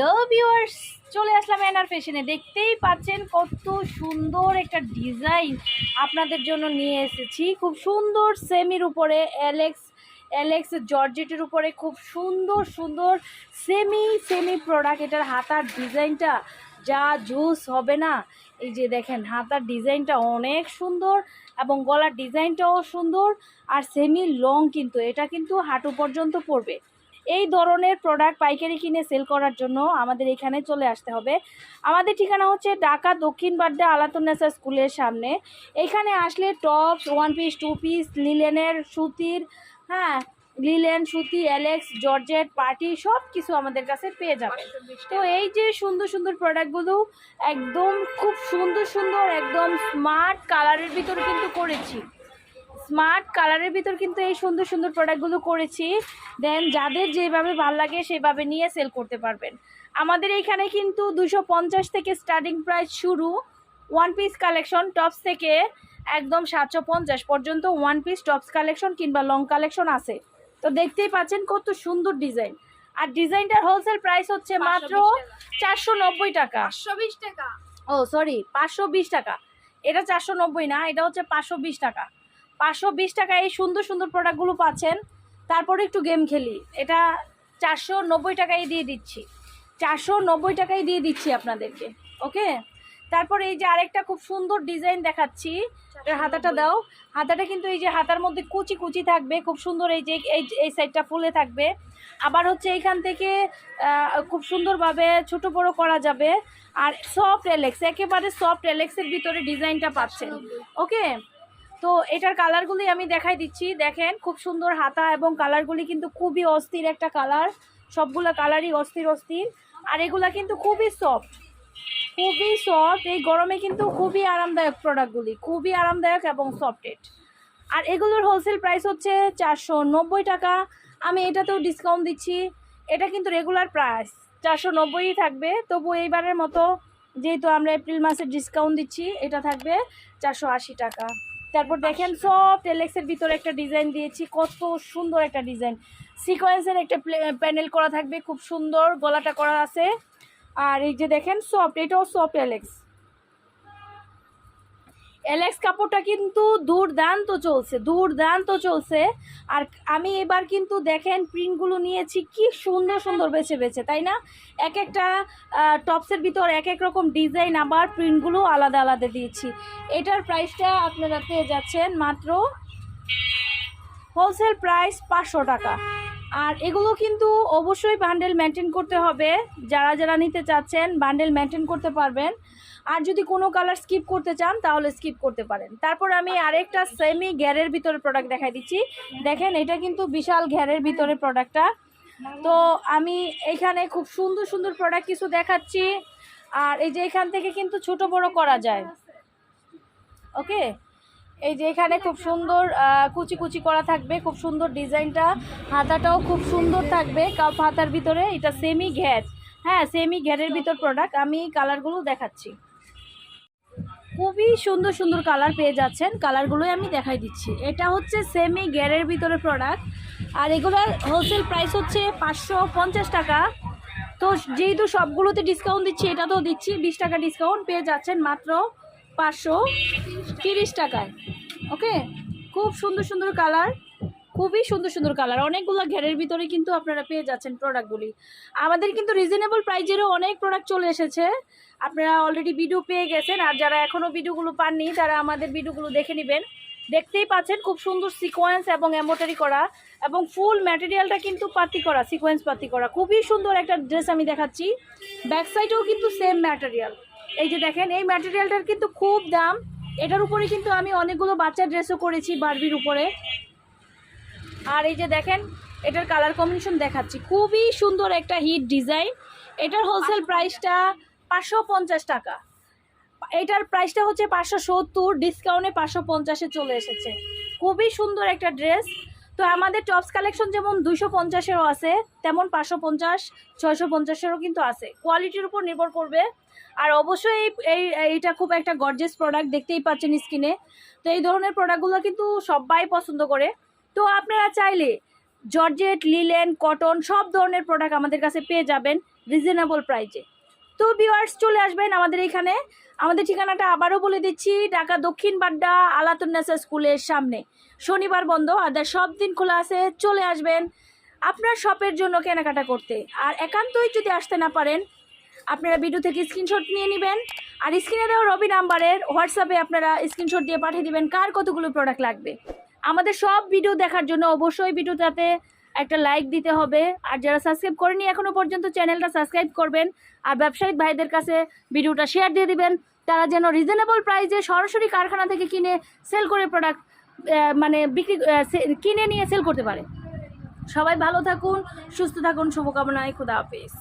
Hello viewers চলে আসলাম এনার ফ্যাশনে দেখতেই পাচ্ছেন কত সুন্দর একটা ডিজাইন আপনাদের জন্য নিয়ে এসেছি। খুব সুন্দর সেমির উপরে অ্যালেক্স অ্যালেক্স জর্জেটের উপরে খুব সুন্দর সুন্দর সেমি সেমি প্রোডাক্ট এটার হাতার ডিজাইনটা যা জুস হবে না। এই যে দেখেন, হাতার ডিজাইনটা অনেক সুন্দর এবং গলার ডিজাইনটাও সুন্দর। আর সেমি লং কিন্তু, এটা কিন্তু হাঁটু পর্যন্ত পড়বে এই ধরনের প্রোডাক্ট পাইকারি কিনে সেল করার জন্য আমাদের এখানে চলে আসতে হবে। আমাদের ঠিকানা হচ্ছে ঢাকা দক্ষিণ বাড্ডা আলাতুন্নেসা স্কুলের সামনে। এখানে আসলে tops one piece two piece লিলেনের সুতির হ্যাঁ লিলেন সুতি অ্যালেক্স জর্জেট পার্টি সব কিছু আমাদের কাছে পেয়ে যাবে তো এই যে সুন্দর সুন্দর প্রোডাক্টগুলো একদম খুব সুন্দর সুন্দর, একদম স্মার্ট কালারের ভিতরে কিন্তু করেছি। স্মার্ট কালারের ভিতর কিন্তু এই সুন্দর সুন্দর প্রোডাক্টগুলো করেছি। দেন যাদের যেভাবে ভালো লাগে সেভাবে নিয়ে সেল করতে পারবেন। আমাদের এইখানে কিন্তু দুশো পঞ্চাশ থেকে স্টার্টিং প্রাইস শুরু ওয়ান পিস কালেকশন টপস থেকে একদম সাতশো পঞ্চাশ পর্যন্ত ওয়ান পিস টপস কালেকশন কিংবা লং কালেকশন আছে। তো দেখতেই পাচ্ছেন কত সুন্দর ডিজাইন আর ডিজাইনটার হোলসেল প্রাইস হচ্ছে মাত্র চারশো নব্বই টাকা। টাকা। ও সরি পাঁচশো বিশ টাকা। এটা চারশো নব্বই না এটা হচ্ছে পাঁচশো বিশ টাকা। পাঁচশো বিশ টাকায় এই সুন্দর সুন্দর প্রোডাক্টগুলো পাচ্ছেন। তারপরে একটু গেম খেলি। এটা চারশো নব্বই টাকায় দিয়ে দিচ্ছি। চারশো নব্বই টাকায় দিয়ে দিচ্ছি আপনাদেরকে, ওকে? তারপরে এই যে আরেকটা খুব সুন্দর ডিজাইন দেখাচ্ছি। হাতাটা দাও। হাতাটা কিন্তু এই যে হাতার মধ্যে কুচি কুচি থাকবে, খুব সুন্দর এই যে এই সাইডটা ফুলে থাকবে। আবার হচ্ছে এইখান থেকে খুব সুন্দরভাবে ছোট বড় করা যাবে। আর সফট এলেক্স একেবারে সফট এলেক্সের ভিতরে ডিজাইনটা পাচ্ছেন। ওকে? তো এটার কালারগুলি আমি দেখাই দিচ্ছি। দেখেন, খুব সুন্দর হাতা এবং কালারগুলি কিন্তু খুবই অস্থির একটা কালার সবগুলো কালারই অস্থির অস্থির। আর এগুলা কিন্তু খুবই সফট খুবই সফট এই গরমে কিন্তু খুবই আরামদায়ক প্রোডাক্টগুলি খুবই আরামদায়ক এবং সফটেড আর এগুলোর হোলসেল প্রাইস হচ্ছে চারশো নব্বই টাকা। আমি এটাতেও ডিসকাউন্ট দিচ্ছি। এটা কিন্তু রেগুলার প্রাইস চারশো নব্বইই থাকবে। তবু এইবারের মতো যেহেতু আমরা এপ্রিল মাসের ডিসকাউন্ট দিচ্ছি, এটা থাকবে চারশো আশি টাকা। তারপর দেখেন সব টেলেক্সের ভিতরে একটা ডিজাইন দিয়েছি কত সুন্দর একটা ডিজাইন সিকোয়েন্সের একটা প্যানেল করা থাকবে খুব সুন্দর গলাটা করা আছে। আর এই যে দেখেন সফট এটাও সফট এলেক্স এলেক্স কাপড়টা কিন্তু দুর্দান্ত চলছে দুর্দান্ত চলছে। আর আমি এবার কিন্তু দেখেন প্রিন্টগুলো নিয়েছি, কি সুন্দর সুন্দর বেছে বেছে, তাই না? এক একটা টপসের ভিতর এক এক রকম ডিজাইন আবার প্রিন্টগুলো আলাদা আলাদা দিয়েছি। এটার প্রাইসটা আপনারা পেয়ে যাচ্ছেন মাত্র হোলসেল প্রাইস পাঁচশো টাকা। আর এগুলো কিন্তু অবশ্যই বান্ডেল মেনটেন করতে হবে। যারা যারা নিতে চাচ্ছেন বান্ডেল মেনটেন করতে পারবেন। আর যদি কোনো কালার স্কিপ করতে চান, তাহলে স্কিপ করতে পারেন। তারপর আমি আরেকটা সেমি ঘ্যারের ভিতরে প্রোডাক্ট দেখাই দিচ্ছি। দেখেন, এটা কিন্তু বিশাল ঘ্যারের ভিতরে প্রোডাক্টটা তো আমি এখানে খুব সুন্দর সুন্দর প্রোডাক্ট কিছু দেখাচ্ছি। আর এই যে এখান থেকে কিন্তু ছোট বড় করা যায়। ওকে? এই যে এখানে খুব সুন্দর কুচি কুচি করা থাকবে। খুব সুন্দর ডিজাইনটা। হাতাটাও খুব সুন্দর থাকবে। কাপ হাতার ভিতরে এটা সেমি ঘ্যার হ্যাঁ সেমি ঘ্যারের ভিতর প্রোডাক্ট আমি কালারগুলো দেখাচ্ছি। খুবই সুন্দর সুন্দর কালার পেয়ে যাচ্ছেন। কালারগুলোই আমি দেখাই দিচ্ছি। এটা হচ্ছে সেমি গ্যারের ভিতরে প্রোডাক্ট আর এগুলোর হোলসেল প্রাইস হচ্ছে পাঁচশো পঞ্চাশ টাকা। তো যেহেতু সবগুলোতে ডিসকাউন্ট দিচ্ছি এটা তো দিচ্ছি। বিশ টাকা ডিসকাউন্ট পেয়ে যাচ্ছেন মাত্র পাঁচশো তিরিশ টাকায়। ওকে খুব সুন্দর সুন্দর কালার খুবই সুন্দর সুন্দর কালার অনেকগুলো ঘেরের ভিতরে কিন্তু আপনারা পেয়ে যাচ্ছেন প্রোডাক্টগুলি আমাদের কিন্তু রিজনেবল প্রাইজেরও অনেক প্রোডাক্ট চলে এসেছে। আপনারা অলরেডি ভিডিও পেয়ে গেছেন, আর যারা এখনও ভিডিওগুলো পাননি, তারা আমাদের ভিডিওগুলো দেখে নেবেন। দেখতেই পাচ্ছেন খুব সুন্দর সিকোয়েন্স এবং এমোটারি করা, এবং ফুল ম্যাটেরিয়ালটা কিন্তু পাতি করা সিকোয়েন্স পাতি করা। খুবই সুন্দর একটা ড্রেস আমি দেখাচ্ছি। ব্যাক সাইডেও কিন্তু সেম ম্যাটেরিয়াল এই যে দেখেন, এই ম্যাটেরিয়ালটার কিন্তু খুব দাম। এটার উপরে কিন্তু আমি অনেকগুলো বাচ্চার ড্রেসও করেছি বারবির উপরে। আর এই যে দেখেন, এটার কালার কম্বিনেশন দেখাচ্ছি। খুবই সুন্দর একটা হিট ডিজাইন এটার হোলসেল প্রাইসটা পাঁচশো পঞ্চাশ টাকা। এটার প্রাইসটা হচ্ছে পাঁচশো সত্তর ডিসকাউন্টে পাঁচশো পঞ্চাশে চলে এসেছে। খুবই সুন্দর একটা ড্রেস তো আমাদের টপস কালেকশন যেমন দুইশো পঞ্চাশেরও আছে, তেমন পাঁচশো পঞ্চাশ, ছয়শো পঞ্চাশেরও কিন্তু আছে। কোয়ালিটির উপর নির্ভর করবে। আর অবশ্যই এই এই, এইটা খুব একটা গর্জেস প্রোডাক্ট দেখতেই পাচ্ছেন স্কিনে তো এই ধরনের প্রোডাক্টগুলো কিন্তু সবাই পছন্দ করে। তো আপনারা চাইলে জর্জেট, লিলেন, কটন সব ধরনের প্রোডাক্ট আমাদের কাছে পেয়ে যাবেন রিজনেবল প্রাইজে তো ভিউয়ার্স চলে আসবেন আমাদের এখানে। আমাদের ঠিকানাটা আবারও বলে দিচ্ছি, ঢাকা দক্ষিণ বাড্ডা আলাতুন্নেসা স্কুলের সামনে। শনিবার বন্ধ আদার সব দিন খোলা আছে, চলে আসবেন আপনার শপের জন্য কেনাকাটা করতে। আর একান্তই যদি আসতে না পারেন, আপনারা ভিডিও থেকে স্ক্রিনশট নিয়ে নেবেন, আর স্ক্রিনে দেওয়া রবি নাম্বারের হোয়াটসঅ্যাপে আপনারা স্ক্রিনশট দিয়ে পাঠিয়ে দেবেন কার কতগুলো প্রোডাক্ট লাগবে। আমাদের সব ভিডিও দেখার জন্য অবশ্যই ভিডিওটাতে একটা লাইক দিতে হবে। আর যারা সাবস্ক্রাইব করেনি এখনও পর্যন্ত চ্যানেলটা সাবস্ক্রাইব করবেন। আর ব্যবসায়িক ভাইদের কাছে ভিডিওটা শেয়ার দিয়ে দিবেন। তারা যেন রিজনেবল প্রাইসে সরাসরি কারখানা থেকে কিনে সেল করে প্রোডাক্ট মানে বিক্রি কিনে নিয়ে সেল করতে পারে। সবাই ভালো থাকুন, সুস্থ থাকুন, শুভকামনায় খুদা হাফিজ।